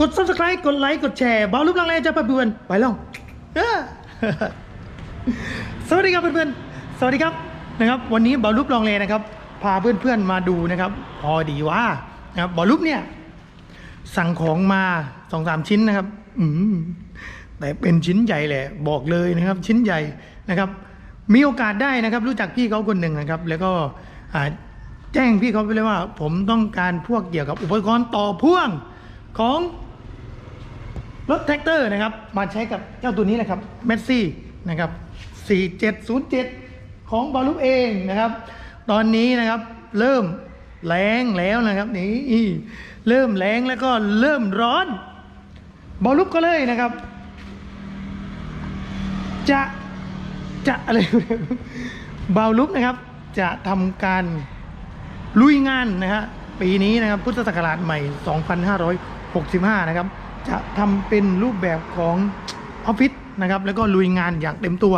กด subscribe กดไลค์กดแชร์บาลูกลังเลจะไปเพื่อนไปลออสวัสดีครับเพื่อนๆสวัสดีครับนะครับ วันนี้บอลลูปลองเลนะครับ พาเพื่อนๆมาดูนะครับ พอดีว่านะครับบอลลูปเนี่ย สั่งของมาสองสามชิ้นนะครับ อืมแต่เป็นชิ้นใหญ่แหละบอกเลยนะครับ ชิ้นใหญ่นะครับ มีโอกาสได้นะครับ รู้จักพี่เขาคนหนึ่งนะครับ แล้วก็แจ้งพี่เขาไปเลยว่า ผมต้องการพวกเกี่ยวกับอุปกรณ์ต่อพ่วง ของรถแท็กเตอร์นะครับ มาใช้กับเจ้าตัวนี้แหละครับเมสซี่นะครับ 4707 ของบอลลูเองนะครับ ตอนนี้นะครับเริ่มแรงแล้วนะครับนี่เริ่มแรงแล้วก็เริ่มร้อน บอลลูก็เลยนะครับ จะจะอะไรบอลลูนะครับ จะทำการลุยงานนะฮะปีนี้นะครับพุทธศักราชใหม่ 65 นะครับ จะทำเป็นรูปแบบของออฟฟิศนะครับ แล้วก็ลุยงานอย่างเต็มตัว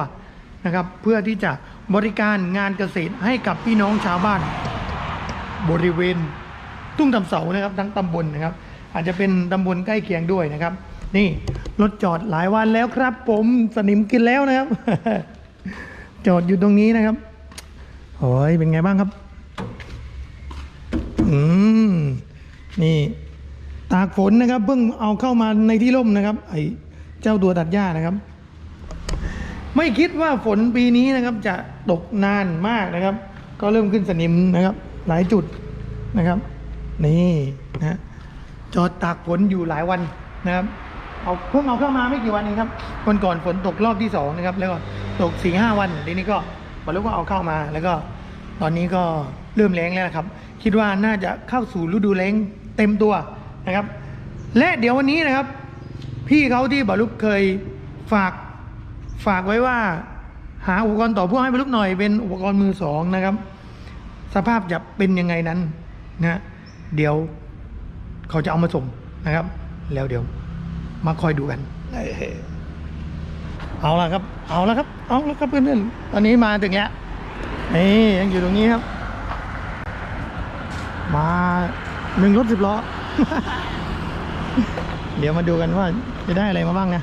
นะครับ เพื่อที่จะบริการงานเกษตรให้กับพี่น้องชาวบ้าน บริเวณทุ่งตำเสานะครับ ทั้งตำบลนะครับ อาจจะเป็นตำบลใกล้เคียงด้วยนะครับ นี่รถจอดหลายวันแล้วครับ ผมสนิมกินแล้วนะครับ จอดอยู่ตรงนี้นะครับโอ้ยเป็นไงบ้างครับ อืม นี่ ตากฝนนะครับเพิ่งเอาเข้ามาในที่ร่มนะครับไอ้เจ้าตัวตัดหญ้านะครับ ไม่คิดว่าฝนปีนี้นะครับ จะตกนานมากนะครับ ก็เริ่มขึ้นสนิมนะครับ หลายจุดนะครับ นี่นะจอดตากฝนอยู่หลายวันนะครับเอาเพิ่งเอาเข้ามาไม่กี่วันเองครับวันก่อนฝนตกรอบที่สองนะครับ แล้วก็ตกสี่ห้าวันทีนี้ก็บรรลุว่าเอาเข้ามาแล้วก็ตอนนี้ก็เริ่มแรงแล้วครับ คิดว่าน่าจะเข้าสู่ฤดูแล้งเต็มตัว นะครับ และเดี๋ยววันนี้นะครับ พี่เขาที่บรรลุเคยฝากฝากไว้ว่า หาอุปกรณ์ต่อพ่วงให้บรรลุหน่อยเป็นอุปกรณ์มือสองนะครับ สภาพจะเป็นยังไงนั้นนะเดี๋ยวเขาจะเอามาส่งนะครับ แล้วเดี๋ยวมาคอยดูกัน เอ้ยเอาละครับ เอาละครับ เอาละครับเพื่อนๆตอนนี้มาถึงแล้วนี่ยังอยู่ตรงนี้ครับ มาหนึ่งรถสิบล้อ เดี๋ยวมาดูกันว่าจะได้อะไรมาบ้างนะ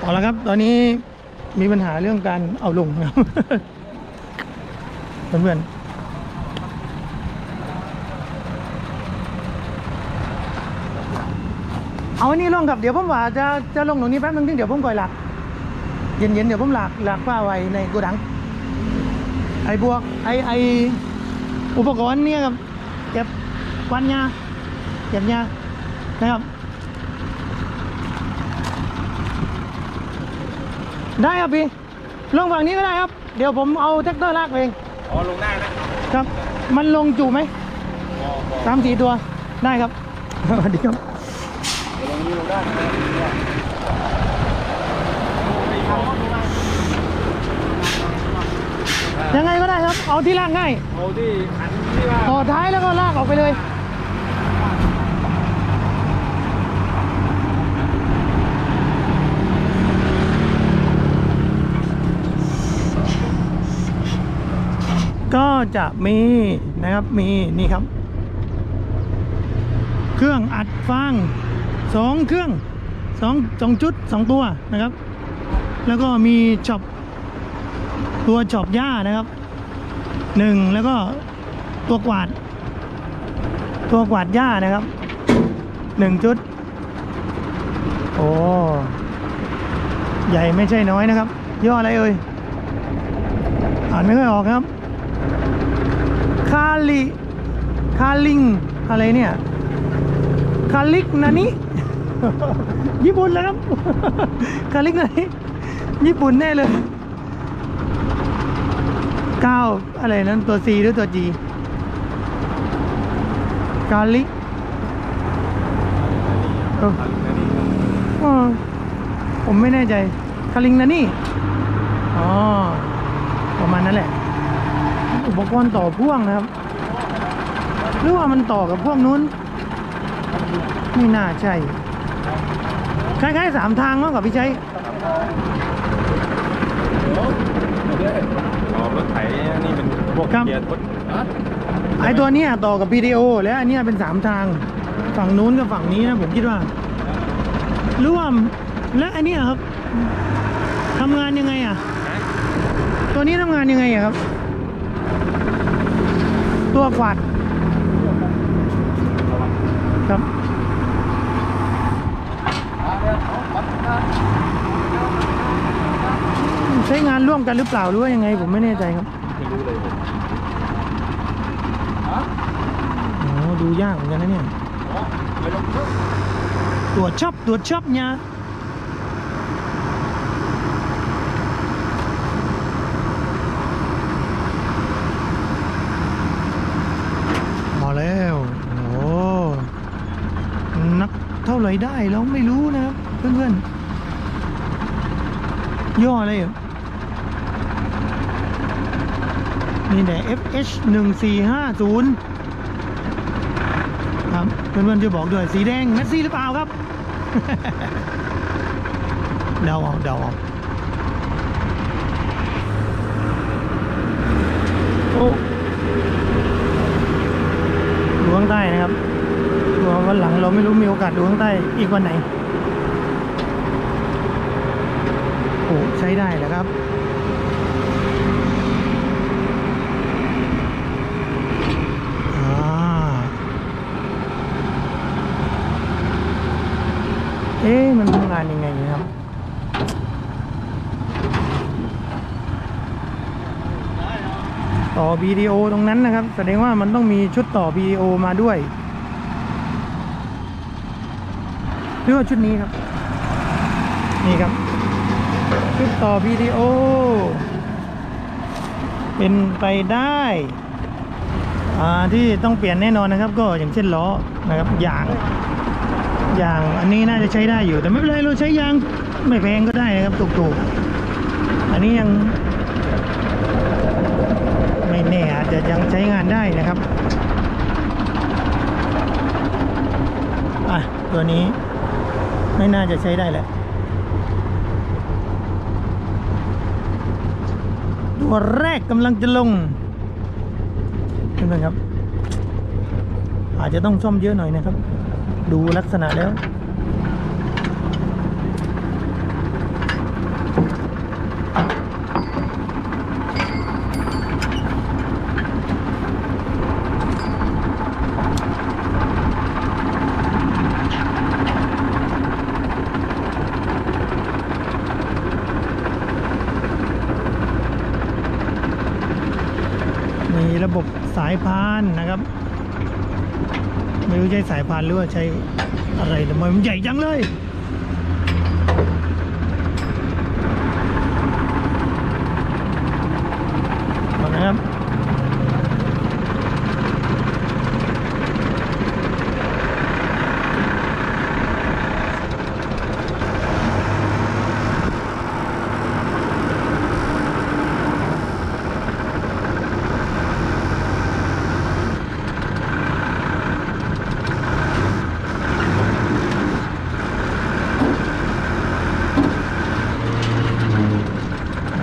เอาละครับ ตอนนี้มีปัญหาเรื่องการเอาลงนะครับเพื่อนๆเอาอันนี้ลงครับเดี๋ยวผมว่าจะจะลงตรงนี้แป๊บนึงถึงเดี๋ยวผมก่อยหลักเย็นๆเดี๋ยวผมหลักหลักฝ้าไว้ในโกดัง ไอ้บวกไอ้ไอ้อุปกรณ์เนี่ยครับเก็บควันยาเก็บยานะครับ ได้ครับพี่ลงฝั่งนี้ก็ได้ครับ เดี๋ยวผมเอาแท็กเตอร์ลากไปเองอ๋อลงได้นะครับ มันลงจูไหมพอพอสามสี่ตัวได้ครับสวัสดีครับเดี๋ยวลงนี้ลงได้นะครับ ยังไงก็ได้ครับ เอาที่ลากง่าย เอาที่ขันที่ว่าต่อท้ายแล้วก็ลากออกไปเลย ก็จะมีนะครับมีนี่ครับ เครื่องอัดฟางสองเครื่องสองสองจุดสองตัวนะครับ แล้วก็มีช็อป ตัวช็อปหญ้านะครับหนึ่งแล้วก็ตัวกวาด ตัวกวาดหญ้านะครับหนึ่งชุดโอ้ใหญ่ไม่ใช่น้อยนะครับ ย่ออะไรเอ่ยอ่านไม่ค่อยออกครับคาลิคาลิงอะไรเนี่ยคาลิกนานิญี่ปุ่นแล้วครับคาลิกนานิญี่ปุ่นแน่เลย เก้าอะไรนั้นตัว C หรือตัว G กาลิกเออเออผมไม่แน่ใจคาลิงนะนี่ อ๋อ ประมาณนั้นแหละ อุปกรณ์ต่อพ่วงนะครับ หรือว่ามันต่อกับพวกนู้น ไม่น่าใช่คล้ายๆสามทางมากกว่าพี่ชัยอ๋อ รถไถนี่เป็นพวกครับเกียร์รถฮะไอตัวเนี้ยต่อกับ PTO แล้วอันเนี้ยเป็นสามทาง ฝั่งนู้นกับฝั่งนี้นะผมคิดว่าหรือว่าและอันเนี้ยครับทำงานยังไงอะ ตัวนี้ทำงานยังไงอะครับ ตัวกวาดครับ ใช้งานร่วมกันหรือเปล่าหรือว่ายังไงผมไม่แน่ใจครับไม่รู้เลยฮะโอ้ดูยากเหมือนกันนะเนี่ยอ๋อไม่ต้องตรวจชอบตรวจชอบเนี่ยมาแล้วโอ้นักเท่าไหร่ได้เราไม่รู้นะครับเพื่อนๆย่ออะไรอะ นี่แหละ FH 1 4 5 0ครับเพื่อนๆจะบอกด้วยสีแดง แมสซี่หรือเปล่าครับ เดาเอาเดาเอาโอ้ดูข้างใต้นะครับดูวันหลังเราไม่รู้มีโอกาสดูข้างใต้อีกวันไหนโอ้ใช้ได้แหละครับ อ่า เอ๊ะมันทำงานยังไงครับต่อ BDO ตรงนั้นนะครับ แสดงว่ามันต้องมีชุดต่อ BDO มาด้วยหรือว่าชุดนี้ครับ นี่ครับ ชุดต่อ BDO เป็นไปได้อ่าที่ต้องเปลี่ยนแน่นอนนะครับ ก็อย่างเช่นล้อนะครับยาง ยางอันนี้น่าจะใช้ได้อยู่ แต่ไม่เป็นไรเราใช้ยางไม่แพงก็ได้นะครับถูกๆ อันนี้ยัง ไม่แน่อาจจะยังใช้งานได้นะครับอะตัวนี้ไม่น่าจะใช้ได้แหละตัวแรกกำลังจะลงเห็นไหมครับ อาจจะต้องซ่อมเยอะหน่อยนะครับ ดูลักษณะแล้ว มีระบบสายพานนะครับ ไม่รู้ใช้สายพานหรือว่าใช้อะไรทำไมมันใหญ่จังเลยก่อนนะครับ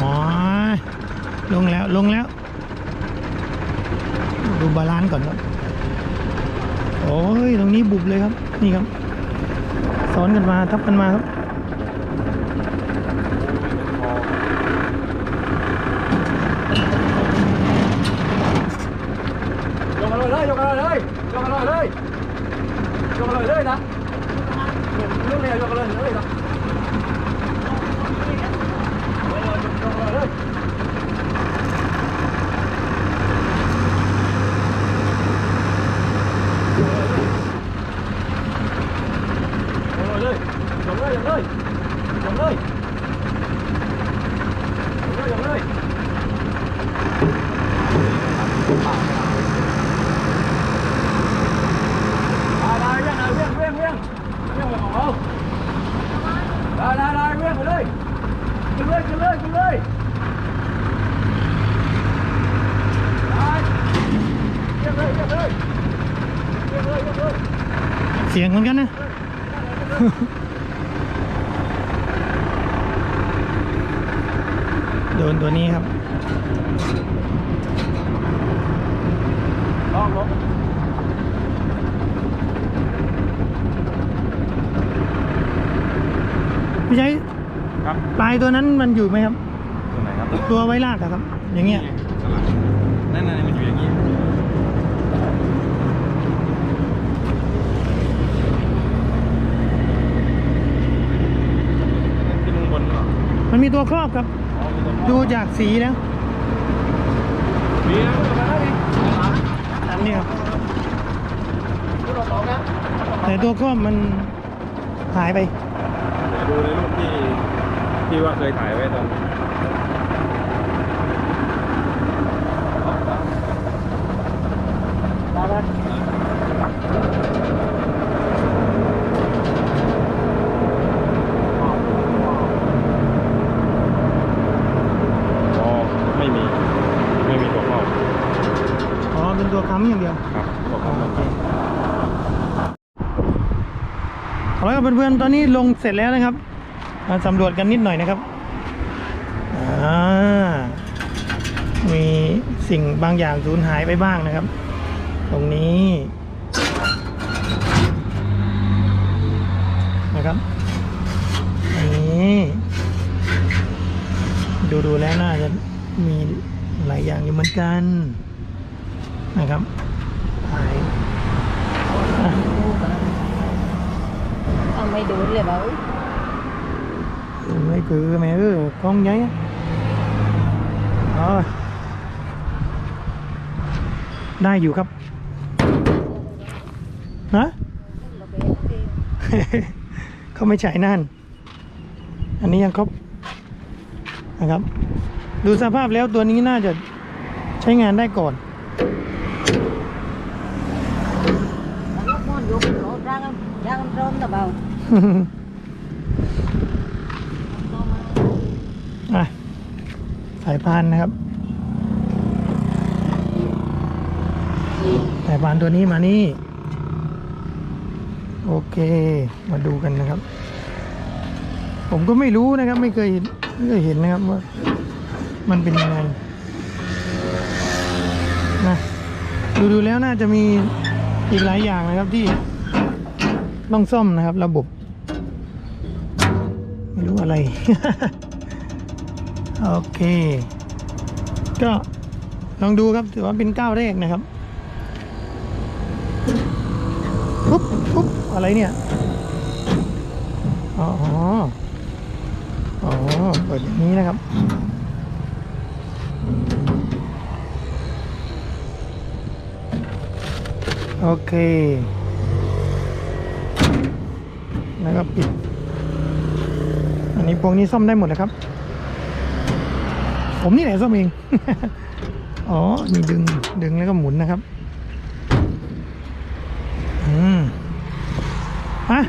อ๋อ ลงแล้ว ลงแล้ว ดูบาลานซ์ก่อนครับ โอ้ย ตรงนี้บุบเลยครับ นี่ครับ ซ้อนกันมาทับกันมาครับยกมาเลยยกมาเลยยกมาเลยยกมาเลยเลยนะเรื่องนี้ยกมาเลยเลยนะยกมาเลยเลยยกเลยยกเลยยกเลยยกเลยยกเลยได้ได้เวียงเวียงเวียงเวียงเวียงเลยของเราได้ได้ได้เวียงไปเลยขึ้นเลยขึ้นเลยขึ้นเลยได้เวียงเลยเวียงเลยเวียงเลยเวียงเลย เสียงเหมือนกันนะโดนตัวนี้ครับลองลงพี่ใช้ครับปลายตัวนั้นมันอยู่ไหมครับตรงไหนครับ ตัวไว้ลากอะครับ อย่างเงี้ยสลับนั่นน่ะมันอยู่อย่างนี้ ที่ลุงบนเหรอ มันมีตัวครอบครับอ๋อมีตัวดูจากสีแล้วมีนะมาแล้วนี่อันนี้ครับแต่ตัวครอบมันหายไปเดี๋ยวดูในรูปที่ที่ว่าเคยถ่ายไว้ตอนอ๋อไม่มี ไม่มีตัวเข้า อ๋อ เป็นตัวค้ำอย่างเดียว ครับตัวเข้า โอเค เอาละครับเพื่อนๆตอนนี้ลงเสร็จแล้วนะครับมาสำรวจกันนิดหน่อยนะครับอ่ามีสิ่งบางอย่างสูญหายไปบ้างนะครับ ตรงนี้นะครับอันนี้ดูดูๆแล้วน่าจะมีหลายอย่างอยู่เหมือนกันนะครับหายอะ ông mới đuổi lại bảo ไม่คือแม่เออกล้องใหญ่อะอ๋อได้อยู่ครับนะเขาไม่ใช่นั่น อันนี้ยังครบนะครับ ดูสภาพแล้วตัวนี้น่าจะใช้งานได้ก่อน nó ngốc ngon vô nó ra con ra con rôm là bảo อะสายพานนะครับ สายพานตัวนี้มานี่ โอเค มาดูกันนะครับ ผมก็ไม่รู้นะครับ ไม่เคยไม่เคยเห็นนะครับว่า มันเป็นยังไงนะดูดูแล้วน่าจะมีอีกหลายอย่างนะครับที่ ต้องซ่อมนะครับ ระบบ ไม่รู้อะไร โอเค ก็ลองดูครับ ถือว่าเป็นก้าวแรกนะครับปุ๊บปุ๊บอะไรเนี่ย อ๋อ อ๋อ เปิดอย่างนี้นะครับโอเค แล้วก็ปิด อันนี้พวกนี้ซ่อมได้หมดเลยครับ ผมนี่แหละซ่อมเอง อ๋อ นี่ดึง ดึงแล้วก็หมุนนะครับ อืมฮะ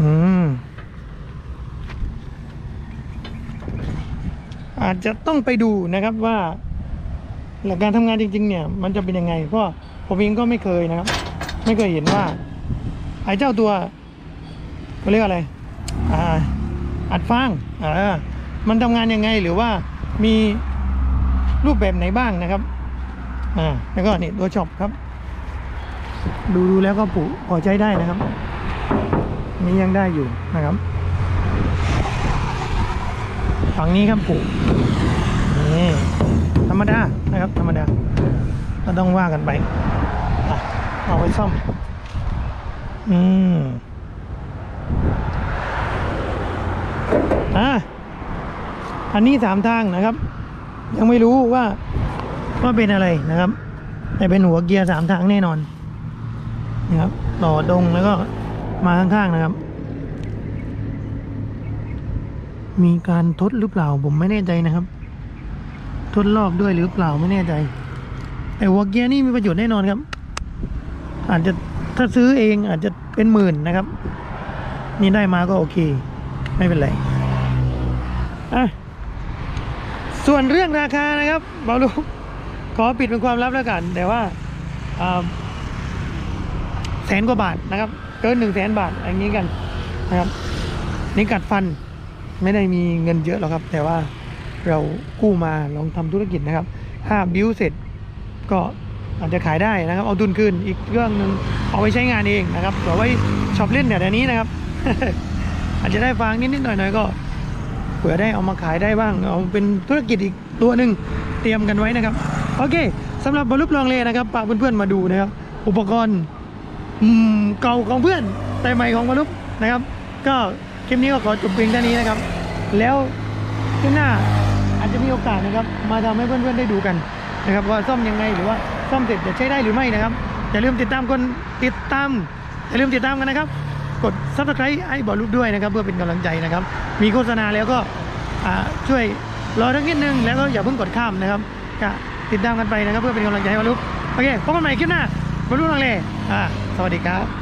อืม อาจจะต้องไปดูนะครับว่าหลักการทำงานจริง ๆ เนี่ย มันจะเป็นยังไง เพราะผมเองก็ไม่เคยนะครับ ไม่เคยเห็นว่า ไอ้เจ้าตัวเขาเรียกอะไร อ่า อัดฟางอ่ามันทำงานยังไงหรือว่ามีรูปแบบไหนบ้างนะครับ อ่า แล้วก็นี่ตัวช็อปครับ ดูดูแล้วก็ผูพอใช้ได้นะครับ นี่ยังได้อยู่นะครับ ฝั่งนี้ครับผูนี่ธรรมดานะครับ ธรรมดา ก็ต้องว่ากันไป เอาไว้ซ่อม อืมอะอันนี้สามทางนะครับ ยังไม่รู้ว่าว่าเป็นอะไรนะครับ แต่เป็นหัวเกียร์สามทางแน่นอนนะครับต่อตรงแล้วก็มาข้างๆนะครับ มีการทดหรือเปล่าผมไม่แน่ใจนะครับ ทดรอบด้วยหรือเปล่าไม่แน่ใจแต่หัวเกียร์นี่มีประโยชน์แน่นอนครับ อาจจะถ้าซื้อเองอาจจะเป็นหมื่นนะครับ นี่ได้มาก็โอเค ไม่เป็นไรอะส่วนเรื่องราคานะครับบอลูขอปิดเป็นความลับแล้วกัน แต่ว่าแสนกว่าบาทนะครับ เกินหนึ่งแสนบาทอย่างนี้กันนะครับนี่กัดฟันไม่ได้มีเงินเยอะหรอกครับ แต่ว่าเรากู้มาลองทำธุรกิจนะครับ ถ้าบิวเสร็จก็ อาจจะขายได้นะครับ เอาทุนคืนอีกเรื่องหนึ่งเอาไว้ใช้งานเองนะครับเผื่ไว้ช็อปเล่นเนี่ยเดี๋ยวนี้นะครับ อาจจะได้ฟังนิดๆหน่อยๆก็เผื่อได้เอามาขายได้บ้าง เอาเป็นธุรกิจอีกตัวหนึ่งเตรียมกันไว้นะครับ โอเคสำหรับบรรลุปลองเลนะครับฝากเพื่อนๆมาดูนะครับ อุปกรณ์อืมเก่าของเพื่อน แต่ใหม่ของบรรลุนะครับ ก็คลิปนี้ก็ขอจบเพียงเท่านี้นะครับ แล้วคลิปหน้าอาจจะมีโอกาสนะครับ มาทำให้เพื่อนๆได้ดูกันนะครับ ว่าซ่อมยังไงหรือว่า ซ่อมเสร็จจะใช้ได้หรือไม่นะครับ อย่าลืมติดตามคนติดตาม อย่าลืมติดตามกันนะครับ กด subscribe ไอ้บอลลูกด้วยนะครับ เพื่อเป็นกำลังใจนะครับ มีโฆษณาแล้วก็ช่วยรอทั้งนิดนึงแล้วก็อย่าเพิ่งกดข้ามนะครับก็ติดตามกันไปนะครับ เพื่อเป็นกำลังใจให้บอลลูกโอเคพบกันใหม่คลิปหน้าบอลลูกลังเลอ่าสวัสดีครับ